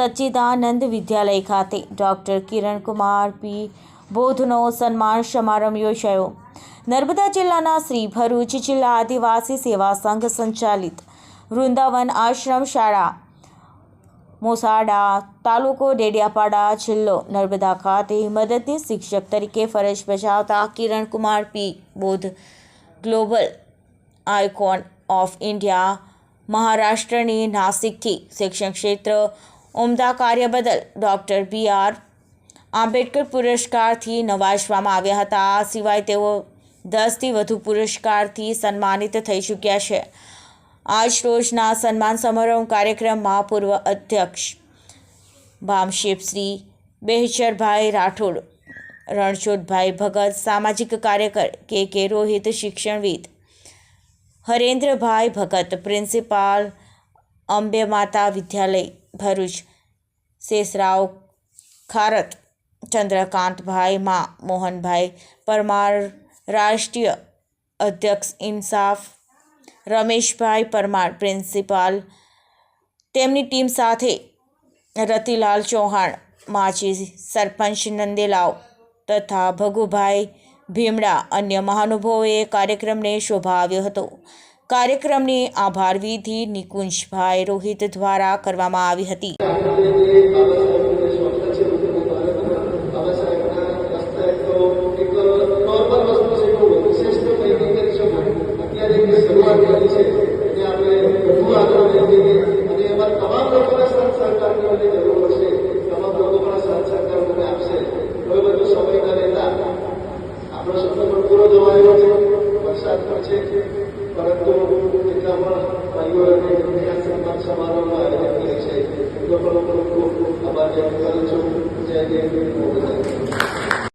સચ્ચિદાનંદ વિદ્યાલય ખાતે ડૉક્ટર કિરણકુમાર પી. બોધનો સન્માન સમારંભ યોજાયો. નર્મદા જિલ્લાના શ્રી ભરૂચ જિલ્લા આદિવાસી સેવા સંઘ સંચાલિત વૃંદાવન આશ્રમ શાળા, મોસાડા તાલુકો ડેડિયાપાડા જિલ્લો નર્મદા ખાતે મદદની શિક્ષક તરીકે ફરજ બજાવતા કિરણકુમાર પી. બોધ ગ્લોબલ આઇકોન ઓફ ઇન્ડિયા મહારાષ્ટ્રની નાસિકથી શિક્ષણ ક્ષેત્ર ઉમદા કાર્ય બદલ ડૉક્ટર બી આર. આંબેડકર પુરસ્કારથી નવાજવામાં આવ્યા હતા. આ સિવાય તેઓ દસથી વધુ પુરસ્કારથી સન્માનિત થઈ ચૂક્યા છે. આજ રોજના સન્માન સમારોહ કાર્યક્રમમાં પૂર્વ અધ્યક્ષ ભામશેપશ્રી બેહચરભાઈ રાઠોડ, રણછોડભાઈ ભગત, સામાજિક કાર્યકર કે કે રોહિત, શિક્ષણવિદ હરેન્દ્રભાઈ ભગત, પ્રિન્સિપાલ અંબે માતા વિદ્યાલય ભરૂચ. શેષરાવ ખારત ચંદ્રકાંતભાઈ મા મોહનભાઈ પરમાર, રાષ્ટ્રીય અધ્યક્ષ ઇન્સાફ, રમેશભાઈ પરમાર પ્રિન્સિપાલ, તેમની ટીમ સાથે રતિલાલ ચૌહાણ, માજી સરપંચ નંદેલાવ તથા ભગુભાઈ ભીમડા અન્ય મહાનુભાવોએ કાર્યક્રમને શોભાવ્યો હતો. કાર્યક્રમની આભારવિધિ નિકુંજભાઈ રોહિત દ્વારા કરવામાં આવી હતી. સમય રહેતા પરંતુ જેટલા પણ ભાઈઓ અને બહેનોના સન્માન સમારોહનું આયોજન કરે છે એ લોકોનો પણ ખૂબ આભાર વ્યક્ત કરું છું જય જય મોદી